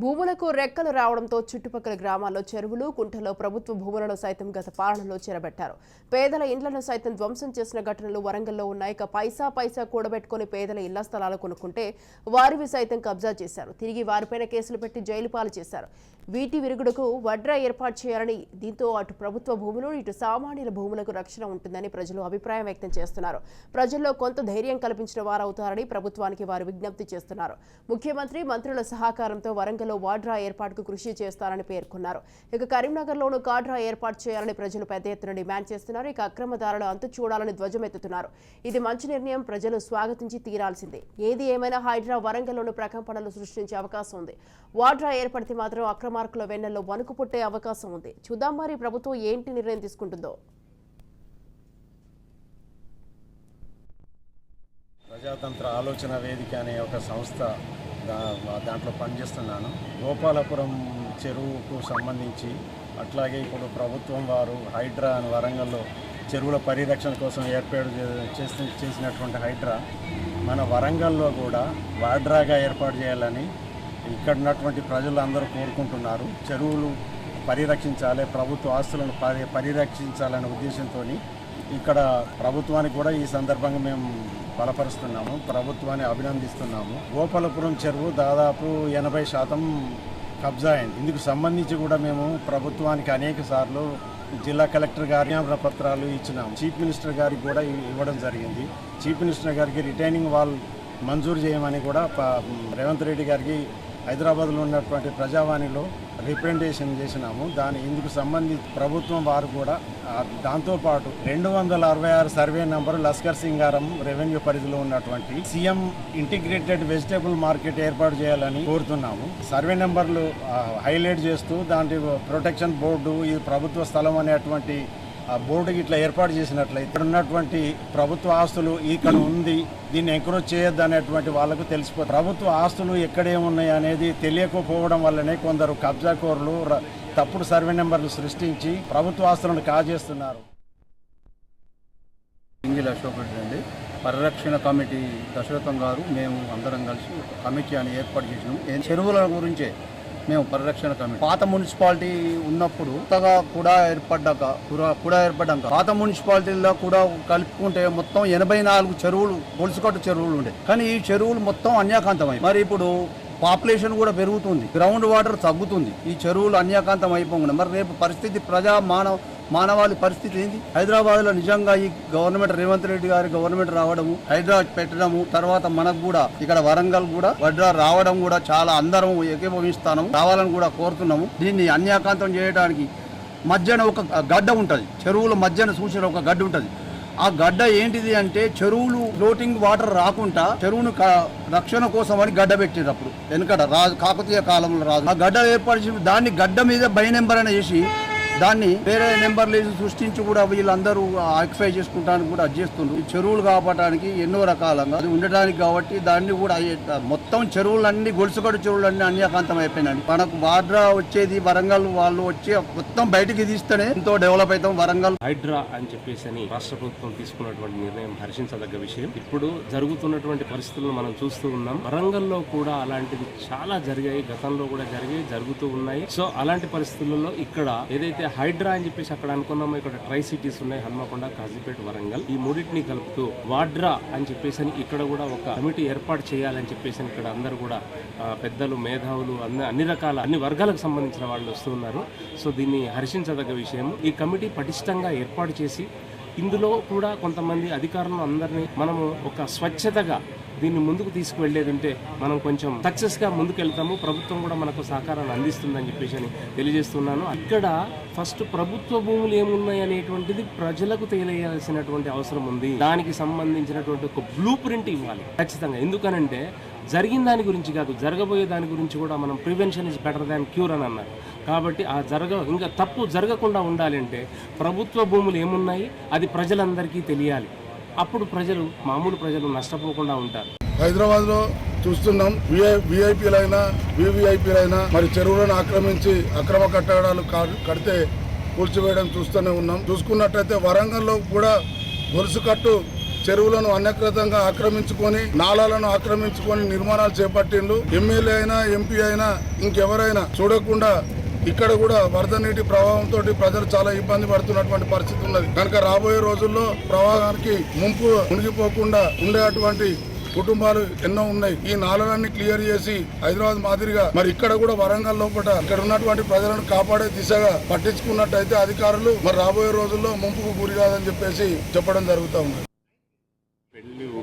భూములకు రెక్కలు రావడంతో చుట్టుపక్కల గ్రామాల్లో చెరువులు కుంటలో ప్రభుత్వ భూములను సైతం గత పాలనలో చేరబెట్టారు. పేదల ఇండ్లను సైతం ధ్వంసం చేసిన ఘటనలు వరంగల్లో ఉన్నాయి. ఇక పైసా పైసా కూడబెట్టుకుని పేదల ఇళ్ళ స్థలాలు కొనుక్కుంటే వారివి సైతం కబ్జా చేశారు. తిరిగి వారిపైన కేసులు పెట్టి జైలు పాలు చేశారు. వీటి విరుగుడుకు వడ్రా ఏర్పాటు చేయాలని దీంతో అటు ప్రభుత్వ భూములు ఇటు సామాన్యుల భూములకు రక్షణ ఉంటుందని ప్రజలు అభిప్రాయం వ్యక్తం చేస్తున్నారు. ప్రజల్లో కొంత ధైర్యం కల్పించిన వారవుతారని ప్రభుత్వానికి వారు విజ్ఞప్తి చేస్తున్నారు. ముఖ్యమంత్రి మంత్రుల సహకారంతో వరంగల్లో వాడ్రా ఏర్పాటుకు కృషి చేస్తారని పేర్కొన్నారు. ఇక కరీంనగర్లోనూ కాడ్రా ఏర్పాటు చేయాలని ప్రజలు పెద్ద ఎత్తున డిమాండ్ చేస్తున్నారు. ఇక అక్రమదారులు అంతు చూడాలని ధ్వజమెత్తుతున్నారు. ఇది మంచి నిర్ణయం. ప్రజలు స్వాగతించి తీరాల్సిందే. ఏది ఏమైనా హైడ్రా వరంగల్లోనూ ప్రకంపనలు సృష్టించే అవకాశం ఉంది. వాడ్రా ఏర్పడితే మాత్రం అక్రమ మార్కుల వెన్నెల్లో వణుకు పుట్టే అవకాశం ఉంది. చూద్దాం మరి ప్రభుత్వం ఏంటి నిర్ణయం తీసుకుంటుందో. ప్రజాతంత్ర ఆలోచన వేదిక అనే ఒక సంస్థ దాంట్లో పనిచేస్తున్నాను. గోపాలపురం చెరువుకు సంబంధించి అట్లాగే ఇప్పుడు ప్రభుత్వం వారు హైడ్రా అని వరంగల్లో చెరువుల పరిరక్షణ కోసం ఏర్పాటు చే- చేసి చేసినటువంటి హైడ్రా మన వరంగల్లో కూడా వాడ్రాగా ఏర్పాటు చేయాలని ఇక్కడ ఉన్నటువంటి ప్రజలు అందరూ కోరుకుంటున్నారు. చెరువులు పరిరక్షించాలి ప్రభుత్వ ఆస్తులను పరి పరిరక్షించాలనే ఉద్దేశంతో ఇక్కడ ప్రభుత్వానికి కూడా ఈ సందర్భంగా మేము బలపరుస్తున్నాము ప్రభుత్వాన్ని అభినందిస్తున్నాము. గోపాలపురం చెరువు దాదాపు ఎనభై శాతం కబ్జా అయింది. ఇందుకు సంబంధించి కూడా మేము ప్రభుత్వానికి అనేక సార్లు జిల్లా కలెక్టర్ గారి పత్రాలు ఇచ్చినాము. చీఫ్ మినిస్టర్ గారికి కూడా ఇవ్వడం జరిగింది. చీఫ్ మినిస్టర్ గారికి రిటైనింగ్ వాల్ మంజూరు చేయమని కూడా రేవంత్ రెడ్డి గారికి హైదరాబాద్లో ఉన్నటువంటి ప్రజావాణిలో రిప్రజెంటేషన్ చేసినాము. దాని ఇందుకు సంబంధించి ప్రభుత్వం వారు కూడా దాంతోపాటు రెండు వందల అరవై ఆరు survey number Laskar Singaram revenue పరిధిలో ఉన్నటువంటి సీఎం ఇంటిగ్రేటెడ్ వెజిటేబుల్ మార్కెట్ ఏర్పాటు చేయాలని కోరుతున్నాము. సర్వే నెంబర్లు హైలైట్ చేస్తూ దాంట్లో ప్రొటెక్షన్ బోర్డు ఇది ప్రభుత్వ స్థలం అనేటువంటి ఆ బోర్డు ఇట్లా ఏర్పాటు చేసినట్లయితే ఇక్కడ ఉన్నటువంటి ప్రభుత్వ ఆస్తులు ఇక్కడ ఉంది దీన్ని ఎంకరేజ్ చేయొద్దు అనేటువంటి వాళ్ళకు తెలిసిపోతుంది ప్రభుత్వ ఆస్తులు ఎక్కడేమున్నాయి అనేది తెలియకపోవడం వల్లనే కొందరు కబ్జాకోరులు తప్పుడు సర్వే నెంబర్లు సృష్టించి ప్రభుత్వ ఆస్తులను కాజేస్తున్నారు. సింగిల్ అశోక్ రెడ్డి అండి. పరిరక్షణ కమిటీ దశరథం గారు మేము అందరం కలిసి కమిటీ అని ఏర్పాటు చేసినాము చెరువుల గురించే మేము పరిరక్షణ కమిటీ. పాత మున్సిపాలిటీ ఉన్నప్పుడు కొత్తగా కూడా ఏర్పడ్డాక కూడా కూడా ఏర్పడ్డాక పాత మున్సిపాలిటీలో కూడా కలుపుకుంటే మొత్తం ఎనభై నాలుగు చెరువులు గొలుసుకట్టు చెరువులు ఉండే. కానీ ఈ చెరువులు మొత్తం అన్యాకాంతమై మరి ఇప్పుడు పాపులేషన్ కూడా పెరుగుతుంది గ్రౌండ్ వాటర్ తగ్గుతుంది. ఈ చెరువులు అన్యాకాంతం అయిపోకుండా మరి రేపు పరిస్థితి ప్రజా మానవ మానవాళి పరిస్థితి ఏంది? హైదరాబాద్లో నిజంగా ఈ గవర్నమెంట్ రేవంత్ రెడ్డి గారి గవర్నమెంట్ రావడము హైదరాబాద్ పెట్టడము తర్వాత మనకు కూడా ఇక్కడ వరంగల్ కూడా వడ్రా రావడం కూడా చాలా అందరం ఏకీభవిస్తాము రావాలని కూడా కోరుతున్నాము. దీన్ని అన్యాకాంతం చేయడానికి మధ్యన ఒక గడ్డ ఉంటుంది. చెరువుల మధ్యన చూసిన ఒక గడ్డ ఉంటుంది. ఆ గడ్డ ఏంటిది అంటే చెరువులు ఫ్లోటింగ్ వాటర్ రాకుండా చెరువును రక్షణ కోసం అని గడ్డ పెట్టేటప్పుడు వెనుకట రాజు కాకతీయ కాలంలో రాజు. ఆ గడ్డ ఏర్పాటు చేసి దాన్ని గడ్డ మీద బై నెంబర్ అని వేసి దాన్ని వేరే నెంబర్లు సృష్టించి కూడా వీళ్ళందరూ ఆక్యుపై చేసుకుంటానికి కూడా అది చేస్తుండ్రు చెరువులు కాపాడడానికి ఎన్నో రకాలంగా అది ఉండడానికి కాబట్టి దాన్ని కూడా అయ్యే- మొత్తం చెరువులన్నీ గొలుసుగడు చెరువులన్నీ అన్యాకాంతం అయిపోయినాయి. మనకు వాడ్రా వచ్చేది వరంగల్ వాళ్ళు వచ్చి మొత్తం బయటికి తీస్తేనే ఎంతో డెవలప్ అవుతాం వరంగల్. హైడ్రా అని చెప్పేసి అని రాష్ట్ర ప్రభుత్వం తీసుకున్నటువంటి నిర్ణయం హర్షించదగ్గ విషయం. ఇప్పుడు జరుగుతున్నటువంటి పరిస్థితులను మనం చూస్తూ ఉన్నాం. వరంగల్లో కూడా అలాంటివి చాలా జరిగాయి. గతంలో కూడా జరిగాయి జరుగుతూ ఉన్నాయి. సో అలాంటి పరిస్థితులలో ఇక్కడ ఏదైతే హైడ్రా అని చెప్పేసి అక్కడ అనుకున్నాము. ఇక్కడ ట్రై సిటీస్ ఉన్నాయి హన్మకొండ కాజీపేట వరంగల్. ఈ మూడింటిని కలుపుతూ వాడ్రా అని చెప్పేసి అని ఇక్కడ కూడా ఒక కమిటీ ఏర్పాటు చేయాలని చెప్పేసి అని ఇక్కడ అందరూ కూడా పెద్దలు మేధావులు అన్ని అన్ని రకాల అన్ని వర్గాలకు సంబంధించిన వాళ్ళు వస్తున్నారు సో దీన్ని హర్షించదగ్గ విషయం ఈ కమిటీ పటిష్టంగా ఏర్పాటు చేసి ఇందులో కూడా కొంతమంది అధికారులు అందరినీ మనము ఒక స్వచ్ఛతగా దీన్ని ముందుకు తీసుకువెళ్ళేది ఉంటే మనం కొంచెం సక్సెస్గా ముందుకెళ్తాము. ప్రభుత్వం కూడా మనకు సహకారాన్ని అందిస్తుందని చెప్పేసి అని తెలియజేస్తున్నాను. అక్కడ ఫస్ట్ ప్రభుత్వ భూములు ఏమున్నాయి అనేటువంటిది ప్రజలకు తెలియాల్సినటువంటి అవసరం ఉంది. దానికి సంబంధించినటువంటి ఒక బ్లూ ప్రింట్ ఇవ్వాలి. ఖచ్చితంగా. ఎందుకనంటే జరిగిన దాని గురించి కాదు జరగబోయే దాని గురించి కూడా మనం prevention is better than cure అని అన్నారు. కాబట్టి ఆ జరగ ఇంకా తప్పు జరగకుండా ఉండాలంటే ప్రభుత్వ భూములు ఏమున్నాయి? అది ప్రజలందరికీ తెలియాలి. అప్పుడు ప్రజలు మామూలు ప్రజలు నష్టపోకుండా ఉంటారు. హైదరాబాద్లో చూస్తున్నాం విఐపీలైనా వివిఐపీలైనా మరి చెరువులను ఆక్రమించి అక్రమ కట్టడాలు కా- కడితే కూల్చివేయడం చూస్తూనే ఉన్నాం. చూసుకున్నట్టయితే వరంగల్లో కూడా గొలుసు కట్టు చెరువులను అన్యకృతంగా ఆక్రమించుకొని నాలాలను ఆక్రమించుకొని నిర్మాణాలు చేపట్టిండ్రు. ఎమ్మెల్యే అయినా ఎంపీ అయినా ఇంకెవరైనా చూడకుండా ఇక్కడ కూడా వరద నీటి ప్రవాహంతో ప్రజలు చాలా ఇబ్బంది పడుతున్నటువంటి పరిస్థితి ఉన్నది. కనుక రాబోయే రోజుల్లో ప్రవాహానికి ముంపు మునిగిపోకుండా ఉండేటువంటి కుటుంబాలు ఎన్నో ఉన్నాయి. ఈ నాలుగన్ని క్లియర్ చేసి హైదరాబాద్ మాదిరిగా మరి ఇక్కడ కూడా వరంగల్ లోపల ఇక్కడ ఉన్నటువంటి ప్రజలను కాపాడే దిశగా పట్టించుకున్నట్టయితే అధికారులు మరి రాబోయే రోజుల్లో ముంపుకు గురి కాదని చెప్పేసి చెప్పడం జరుగుతూ ఉంది.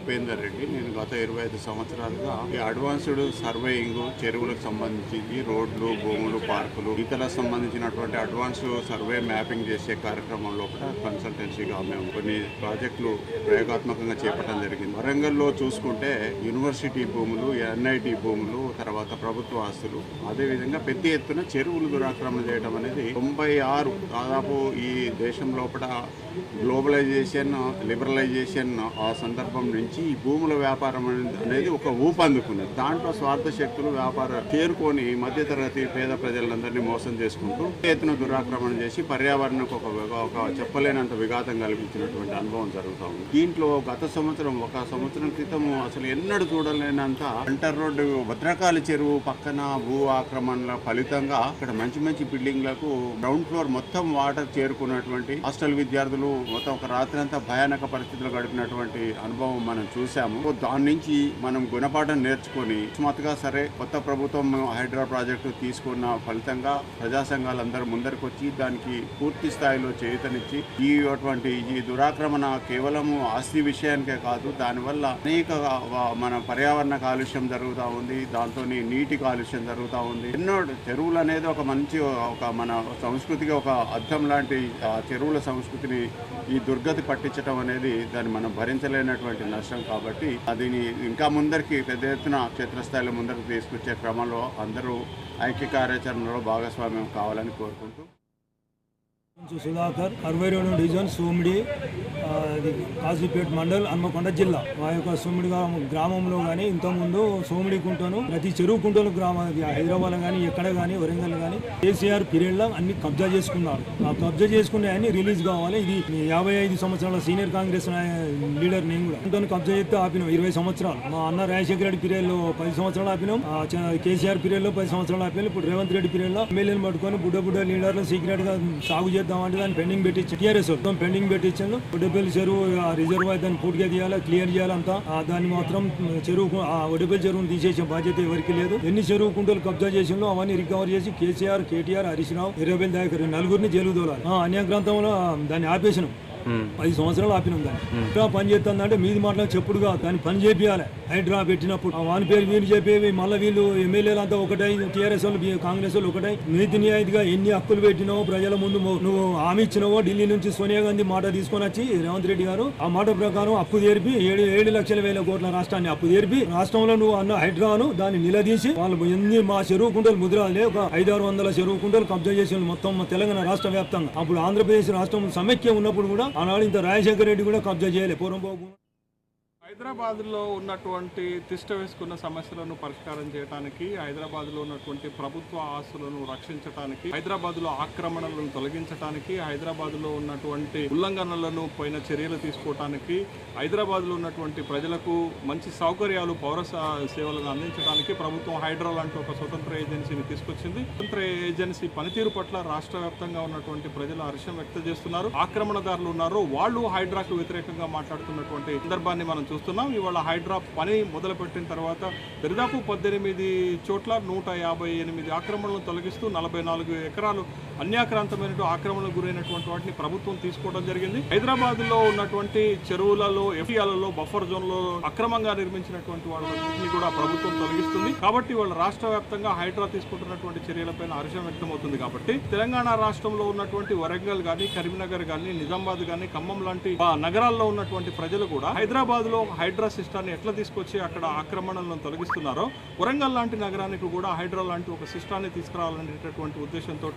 ఉపేందర్ రెడ్డి. నేను గత ఇరవై ఐదు సంవత్సరాలుగా ఈ అడ్వాన్స్డ్ సర్వేయింగ్ చెరువులకు సంబంధించి రోడ్లు భూములు పార్కులు ఇతర సంబంధించినటువంటి అడ్వాన్స్ సర్వే మ్యాపింగ్ చేసే కార్యక్రమంలో కూడా కన్సల్టెన్సీగా మేము కొన్ని ప్రాజెక్టులు ప్రయోగాత్మకంగా చేపట్టడం జరిగింది. వరంగల్లో చూసుకుంటే యూనివర్సిటీ భూములు ఎన్ఐటి భూములు తర్వాత ప్రభుత్వ ఆస్తులు అదేవిధంగా పెద్ద ఎత్తున చెరువులు దురాక్రమణ చేయడం అనేది తొంభై ఆరు దాదాపు ఈ దేశం లోపల గ్లోబలైజేషన్ లిబరలైజేషన్ ఆ సందర్భం నుంచి ఈ భూముల వ్యాపారం అనేది- ఒక ఊపందుకున్నది దాంట్లో స్వార్థ శక్తులు వ్యాపార చేరుకొని మధ్యతరగతి పేద ప్రజలందరినీ మోసం చేసుకుంటూ ఎత్తున దురాక్రమణ చేసి పర్యావరణకు ఒక ఒక చెప్పలేనంత విఘాతం కల్పించినటువంటి అనుభవం జరుగుతూ ఉంది. దీంట్లో గత సంవత్సరం ఒక సంవత్సరం క్రితం అసలు ఎన్నడూ చూడలేనంత అంటర్ రోడ్డు భద్రకాళి చెరువు పక్కన భూ ఆక్రమణల ఫలితంగా ఇక్కడ మంచి మంచి బిల్డింగ్లకు గ్రౌండ్ ఫ్లోర్ మొత్తం వాటర్ చేరుకున్నటువంటి హాస్టల్ విద్యార్థులు మొత్తం ఒక రాత్రి అంతా భయానక పరిస్థితులు గడిపినటువంటి అనుభవం మనం చూసాము. దాని నుంచి మనం గుణపాఠం నేర్చుకొని అకస్మాత్తుగా సరే కొత్త ప్రభుత్వం హైడ్రా ప్రాజెక్టు తీసుకున్న ఫలితంగా ప్రజా సంఘాలందరూ ముందరికి వచ్చి దానికి పూర్తి స్థాయిలో చేతనిచ్చి ఈ అటువంటి ఈ దురాక్రమణ కేవలము ఆస్తి విషయానికే కాదు దానివల్ల అనేక మన పర్యావరణ కాలుష్యం జరుగుతూ ఉంది దాంతో నీటి కాలుష్యం జరుగుతూ ఉంది. ఎన్నో చెరువులు అనేది ఒక మంచి ఒక మన సంస్కృతికి ఒక అద్దం లాంటి చెరువుల సంస్కృతిని ఈ దుర్గతి పట్టించడం అనేది దాన్ని మనం భరించలేనటువంటి నష్టం. కాబట్టి దీన్ని ఇంకా ముందరికి పెద్ద ఎత్తున క్షేత్రస్థాయిలో ముందరికి తీసుకొచ్చే క్రమంలో అందరూ ఐక్య కార్యాచరణలో భాగస్వామ్యం కావాలని కోరుకుంటూ సుధాకర్ అరవై రెండు డివిజన్ సోమిడి కాజీపేట్ మండల్ హన్మకొండ జిల్లా. మా యొక్క సోమిడి గ్రామంలో కానీ ఇంతకుముందు సోమిడి కుంటను ప్రతి చెరువు కుంటలు గ్రామ హైదరాబాద్ కానీ ఎక్కడ కానీ వరంగల్ కానీ కేసీఆర్ పీరియడ్లో అన్ని కబ్జా చేసుకున్నారు. ఆ కబ్జా చేసుకునే అన్ని రిలీజ్ కావాలి. ఇది యాభై ఐదు సంవత్సరాల సీనియర్ కాంగ్రెస్ లీడర్ నేను కూడా. కుంటను కబ్జా చేస్తే ఆపినాం ఇరవై సంవత్సరాలు. మా అన్న రాజశేఖర రెడ్డి పీరియడ్లో పది సంవత్సరాలు ఆపినాం. కేసీఆర్ పీరియడ్లో పది సంవత్సరాలు ఆపినాం. ఇప్పుడు రేవంత్ రెడ్డి పీరియడ్లో ఎమ్మెల్యేలు పట్టుకొని బుడ్డ బుడ్డ లీడర్లు సీక్రెట్గా సాగు చేద్దామంటే దాన్ని పెండింగ్ పెట్టించి టీఆర్ఎస్ మొత్తం పెండింగ్ పెట్టించాను ఒడ్డపల్లి చెరువు ఆ రిజర్వ్ దాన్ని పూర్తిగా తీయాలి క్లియర్ చేయాలంతా దాన్ని మాత్రం చెరువు ఆ ఒడ్డపల్లి చెరువును తీసేసే బాధ్యత ఎవరికి లేదు. ఎన్ని చెరువు కుంటలు కబ్జా చేసిందో అవన్నీ రికవర్ చేసి కేసీఆర్ కేటీఆర్ హరీష్ రావు ఇరవై దాకా నలుగురిని జైలు దోలాలి ఆ, అన్యాగ్రంథంలో దాన్ని ఆపేసినాం. పది సంవత్సరాలు ఆపినాం దాన్ని. పని చేస్తుందంటే మీది మాటలు చెప్పుడుగా దాన్ని పని చేపియాలి. హైడ్రా పెట్టినప్పుడు వాని పేరు వీళ్ళు చెప్పేవి మళ్ళీ వీళ్ళు ఎమ్మెల్యేలు అంతా ఒకటై టీఆర్ఎస్ వాళ్ళు కాంగ్రెస్ వాళ్ళు ఒకటై. నీతి నియాయితీగా ఎన్ని హక్కులు పెట్టినావో ప్రజల ముందు నువ్వు హామీ ఇచ్చినావో ఢిల్లీ నుంచి సోనియా గాంధీ మాట తీసుకొని వచ్చి రేవంత్ రెడ్డి గారు ఆ మాట ప్రకారం అప్పు తెరిపి ఏడు ఏడు లక్షల వేల కోట్ల రాష్ట్రాన్ని అప్పు తెరిపి రాష్ట్రంలో నువ్వు అన్న హైడ్రాను దాన్ని నిలదీసి వాళ్ళు ఎన్ని మా చెరువు కుంటలు ముద్రాలే ఒక ఐదు ఆరు వందల చెరువు కుంటలు కబ్జా చేసిన మొత్తం తెలంగాణ రాష్ట్ర వ్యాప్తంగా. అప్పుడు ఆంధ్రప్రదేశ్ రాష్ట్రం సమైక్యం ఉన్నప్పుడు కూడా ఆనాడు ఇంత రాజశేఖర రెడ్డి కూడా కబ్జా చేయలే. పూర్వం హైదరాబాద్లో ఉన్నటువంటి తిష్ట వేసుకున్న సమస్యలను పరిష్కారం చేయడానికి హైదరాబాద్లో ఉన్నటువంటి ప్రభుత్వ ఆస్తులను రక్షించడానికి హైదరాబాద్లో ఆక్రమణలను తొలగించడానికి హైదరాబాద్లో ఉన్నటువంటి ఉల్లంఘనలను పైన చర్యలు తీసుకోవడానికి హైదరాబాద్లో ఉన్నటువంటి ప్రజలకు మంచి సౌకర్యాలు పౌర సేవలను అందించడానికి ప్రభుత్వం హైడ్రా లాంటి ఒక స్వతంత్ర ఏజెన్సీని తీసుకొచ్చింది. స్వతంత్ర ఏజెన్సీ పనితీరు పట్ల రాష్ట్ర వ్యాప్తంగా ఉన్నటువంటి ప్రజలు హర్షం వ్యక్తం చేస్తున్నారు. ఆక్రమణదారులు ఉన్నారు. వాళ్ళు హైడ్రాకు వ్యతిరేకంగా మాట్లాడుతున్నటువంటి సందర్భాన్ని మనం చూస్తున్నాం. ఇవాళ హైడ్రా పని మొదలుపెట్టిన తర్వాత దరిదాపు పద్దెనిమిది చోట్ల నూట యాభై ఎనిమిది ఆక్రమణలను తొలగిస్తూ నలభై నాలుగు ఎకరాలు అన్యాక్రాంతమైన ఆక్రమణకు గురైనటువంటి వాటిని ప్రభుత్వం తీసుకోవడం జరిగింది. హైదరాబాద్లో ఉన్నటువంటి చెరువులలో ఎఫ్టీఆలలో బఫర్ జోన్లలో అక్రమంగా నిర్మించినటువంటి వాళ్ళని కూడా ప్రభుత్వం తొలగిస్తుంది. కాబట్టి వాళ్ళ రాష్ట్ర వ్యాప్తంగా హైడ్రా తీసుకుంటున్నటువంటి చర్యలపైన హర్షం వ్యక్తమవుతుంది కాబట్టి తెలంగాణ రాష్ట్రంలో ఉన్నటువంటి వరంగల్ గాని కరీంనగర్ గాని నిజామాబాద్ గాని ఖమ్మం లాంటి నగరాల్లో ఉన్నటువంటి ప్రజలు కూడా హైదరాబాద్లో హైడ్రా సిస్టాన్ని ఎట్లా తీసుకొచ్చి అక్కడ ఆక్రమణలను తొలగిస్తున్నారో వరంగల్ లాంటి నగరానికి కూడా హైడ్రా లాంటి ఒక సిస్టాన్ని తీసుకురావాలనేటటువంటి ఉద్దేశంతో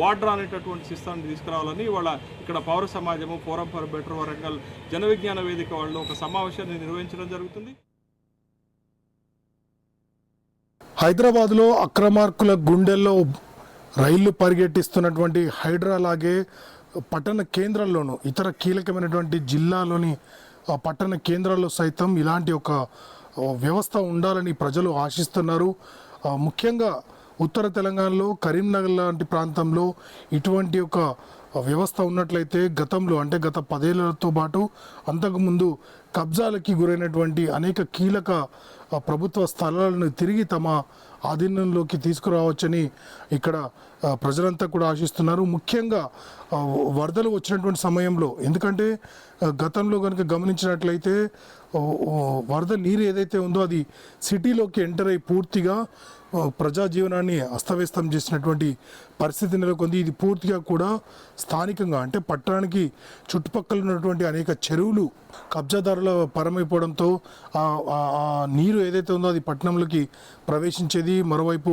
వాడ్రా అనేటటువంటి సిస్టాన్ని తీసుకురావాలని వాళ్ళ ఇక్కడ పౌర సమాజము forum for better Warangal Jana Vignana వేదిక వాళ్ళు ఒక సమావేశాన్ని నిర్వహించడం జరుగుతుంది. హైదరాబాద్లో అక్రమార్కుల గుండెల్లో రైళ్ళు పరిగెట్టిస్తున్నటువంటి హైడ్రా లాగే పట్టణ కేంద్రాల్లోనూ ఇతర కీలకమైనటువంటి జిల్లాలోని పట్టణ కేంద్రాల్లో సైతం ఇలాంటి ఒక వ్యవస్థ ఉండాలని ప్రజలు ఆశిస్తున్నారు. ముఖ్యంగా ఉత్తర తెలంగాణలో కరీంనగర్ లాంటి ప్రాంతంలో ఇటువంటి ఒక వ్యవస్థ ఉన్నట్లయితే గతంలో అంటే గత పదేళ్ళతో పాటు అంతకుముందు కబ్జాలకి గురైనటువంటి అనేక కీలక ప్రభుత్వ స్థలాలను తిరిగి తమ ఆధీనంలోకి తీసుకురావచ్చని ఇక్కడ ప్రజలంతా కూడా ఆశిస్తున్నారు. ముఖ్యంగా వరదలు వచ్చినటువంటి సమయంలో ఎందుకంటే గతంలో కనుక గమనించినట్లయితే వరద నీరు ఏదైతే ఉందో అది సిటీలోకి ఎంటర్ అయి పూర్తిగా ప్రజా జీవనాన్ని అస్తవ్యస్తం చేసినటువంటి పరిస్థితి నెలకొంది. ఇది పూర్తిగా కూడా స్థానికంగా అంటే పట్టణానికి చుట్టుపక్కల ఉన్నటువంటి అనేక చెరువులు కబ్జాదారుల పరమైపోవడంతో ఆ నీరు ఏదైతే ఉందో అది పట్టణంలోకి ప్రవేశించేది. మరోవైపు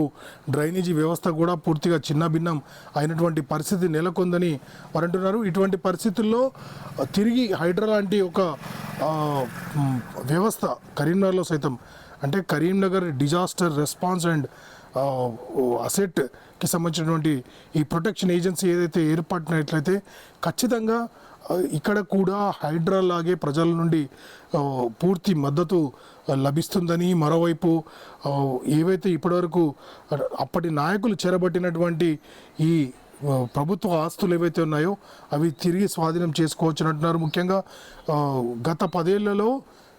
డ్రైనేజీ వ్యవస్థ కూడా పూర్తిగా చిన్నభిన్నం అయినటువంటి పరిస్థితి నెలకొందని వారు అంటున్నారు ఇటువంటి పరిస్థితుల్లో తిరిగి హైడ్రా లాంటి ఒక వ్యవస్థ కరీంనగర్లో సైతం అంటే కరీంనగర్ డిజాస్టర్ రెస్పాన్స్ అండ్ అసెట్కి సంబంధించినటువంటి ఈ ప్రొటెక్షన్ ఏజెన్సీ ఏదైతే ఏర్పడినట్లయితే ఖచ్చితంగా ఇక్కడ కూడా హైడ్రా లాగే ప్రజల నుండి పూర్తి మద్దతు లభిస్తుందని మరోవైపు ఏవైతే ఇప్పటివరకు అప్పటి నాయకులు చేరబట్టినటువంటి ఈ ప్రభుత్వ ఆస్తులు ఏవైతే ఉన్నాయో అవి తిరిగి స్వాధీనం చేసుకోవచ్చు అంటున్నారు. ముఖ్యంగా గత పదేళ్ళలో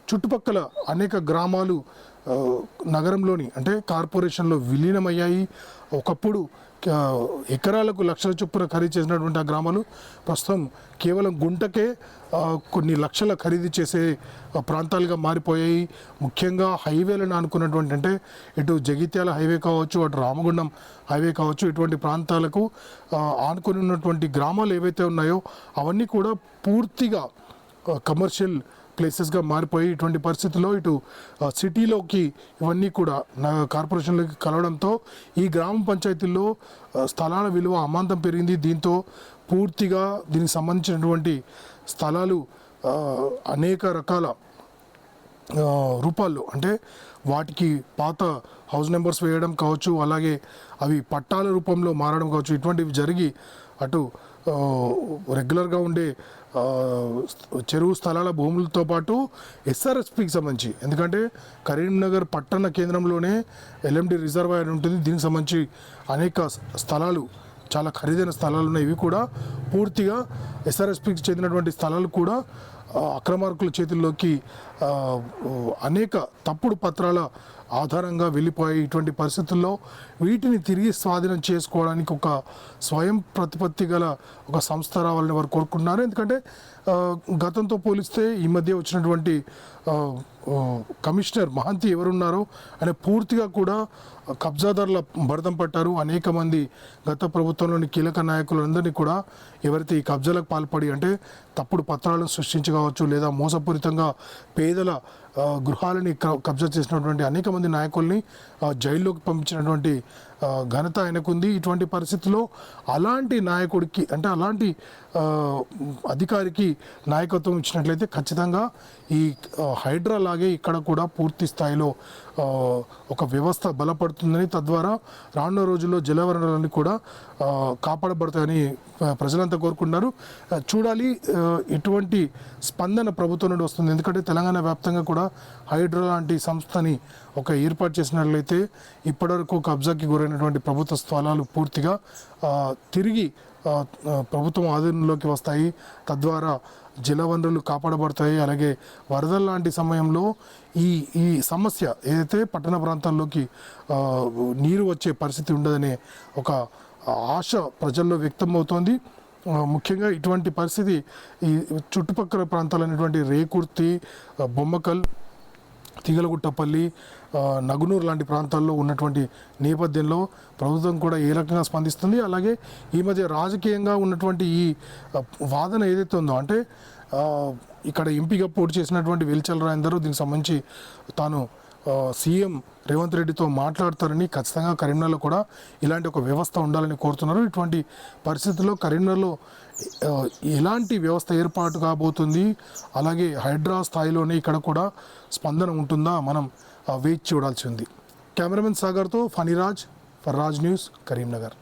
చుట్టుపక్కల అనేక గ్రామాలు నగరంలోని అంటే కార్పొరేషన్లో విలీనమయ్యాయి. ఒకప్పుడు ఎకరాలకు లక్షల చొప్పున ఖరీదు చేసినటువంటి ఆ గ్రామాలు ప్రస్తుతం కేవలం గుంటకే కొన్ని లక్షల ఖరీదు చేసే ప్రాంతాలుగా మారిపోయాయి. ముఖ్యంగా హైవేలను అనుకున్నటువంటి అంటే ఇటు జగిత్యాల హైవే కావచ్చు అటు రామగుండం హైవే కావచ్చు ఇటువంటి ప్రాంతాలకు ఆనుకుని ఉన్నటువంటి గ్రామాలు ఏవైతే ఉన్నాయో అవన్నీ కూడా పూర్తిగా కమర్షియల్ ప్లేసెస్గా మారిపోయి ఇటువంటి పరిస్థితుల్లో ఇటు సిటీలోకి ఇవన్నీ కూడా నా కార్పొరేషన్లోకి కలవడంతో ఈ గ్రామ పంచాయతీల్లో స్థలాల విలువ అమాంతం పెరిగింది. దీంతో పూర్తిగా దీనికి సంబంధించినటువంటి స్థలాలు అనేక రకాల రూపాల్లో అంటే వాటికి పాత హౌస్ నెంబర్స్ వేయడం కావచ్చు అలాగే అవి పట్టాల రూపంలో మారడం కావచ్చు ఇటువంటివి జరిగి అటు రెగ్యులర్గా ఉండే చెరువు స్థలాల భూములతో పాటు ఎస్ఆర్ఎస్పికి సంబంధించి. ఎందుకంటే కరీంనగర్ పట్టణ కేంద్రంలోనే ఎల్ఎండి రిజర్వాయర్ ఉంటుంది. దీనికి సంబంధించి అనేక స్థలాలు చాలా ఖరీదైన స్థలాలు ఉన్నాయి. ఇవి కూడా పూర్తిగా ఎస్ఆర్ఎస్పికి చెందినటువంటి స్థలాలు కూడా అక్రమార్కుల చేతుల్లోకి అనేక తప్పుడు పత్రాల ఆధారంగా వెళ్ళిపోయాయి ఇటువంటి పరిస్థితుల్లో. వీటిని తిరిగి స్వాధీనం చేసుకోవడానికి ఒక స్వయం ప్రతిపత్తి గల ఒక సంస్థ రావాలని వారు కోరుకుంటున్నారు. ఎందుకంటే గతంతో పోలిస్తే ఈ మధ్య వచ్చినటువంటి కమిషనర్ మహంతి ఎవరున్నారో అనే పూర్తిగా కూడా కబ్జాదారుల భరతం పట్టారు. అనేక మంది గత ప్రభుత్వంలోని కీలక నాయకులందరినీ కూడా ఎవరైతే ఈ కబ్జాలకు పాల్పడి అంటే తప్పుడు పత్రాలను సృష్టించవచ్చు లేదా మోసపూరితంగా పేదల గృహాలని కబ్జా చేసినటువంటి అనేక మంది నాయకుల్ని జైల్లోకి పంపించినటువంటి ఘనత ఆయనకుంది. ఇటువంటి పరిస్థితుల్లో అలాంటి నాయకుడికి అంటే అలాంటి అధికారికి నాయకత్వం ఇచ్చినట్లయితే ఖచ్చితంగా ఈ హైడ్రా లాగే ఇక్కడ కూడా పూర్తి స్థాయిలో ఒక వ్యవస్థ బలపడుతుందని తద్వారా రానున్న రోజుల్లో జలవనరులన్నీ కూడా కాపాడబడతాయని ప్రజలంతా కోరుకుంటున్నారు. చూడాలి ఎటువంటి స్పందన ప్రభుత్వం నుండి వస్తుంది. ఎందుకంటే తెలంగాణ వ్యాప్తంగా కూడా హైడ్రో లాంటి సంస్థని ఒక ఏర్పాటు చేసినట్లయితే ఇప్పటివరకు కబ్జాకి గురైనటువంటి ప్రభుత్వ స్థలాలు పూర్తిగా తిరిగి ప్రభుత్వం ఆధీనంలోకి వస్తాయి. తద్వారా జలవనరులు కాపాడబడతాయి. అలాగే వరదల లాంటి సమయంలో ఈ ఈ సమస్య ఏదైతే పట్టణ ప్రాంతాల్లోకి నీరు వచ్చే పరిస్థితి ఉండదనే ఒక ఆశ ప్రజల్లో వ్యక్తమవుతోంది. ముఖ్యంగా ఇటువంటి పరిస్థితి ఈ చుట్టుపక్కల ప్రాంతాలైనటువంటి రేకుర్తి బొమ్మకల్ తీగలగుట్టపల్లి నగునూరు లాంటి ప్రాంతాల్లో ఉన్నటువంటి నేపథ్యంలో ప్రభుత్వం కూడా ఏ రకంగా స్పందిస్తుంది? అలాగే ఈ మధ్య రాజకీయంగా ఉన్నటువంటి ఈ వాదన ఏదైతే ఉందో అంటే ఇక్కడ ఎంపీగా పోటీ చేసినటువంటి వెల్చల్ రాయందరూ దీనికి సంబంధించి తాను సీఎం రేవంత్ రెడ్డితో మాట్లాడతారని ఖచ్చితంగా కరీంనగర్లో కూడా ఇలాంటి ఒక వ్యవస్థ ఉండాలని కోరుతున్నారు. ఇటువంటి పరిస్థితుల్లో కరీంనగర్లో ఎలాంటి వ్యవస్థ ఏర్పాటు కాబోతుంది? అలాగే హైడ్రా స్థాయిలోనే ఇక్కడ కూడా స్పందన ఉంటుందా? మనం వేచి చూడాల్సి ఉంది. కెమెరామెన్ సాగర్తో ఫణిరాజ్ ఫర్ రాజ్ న్యూస్ కరీంనగర్.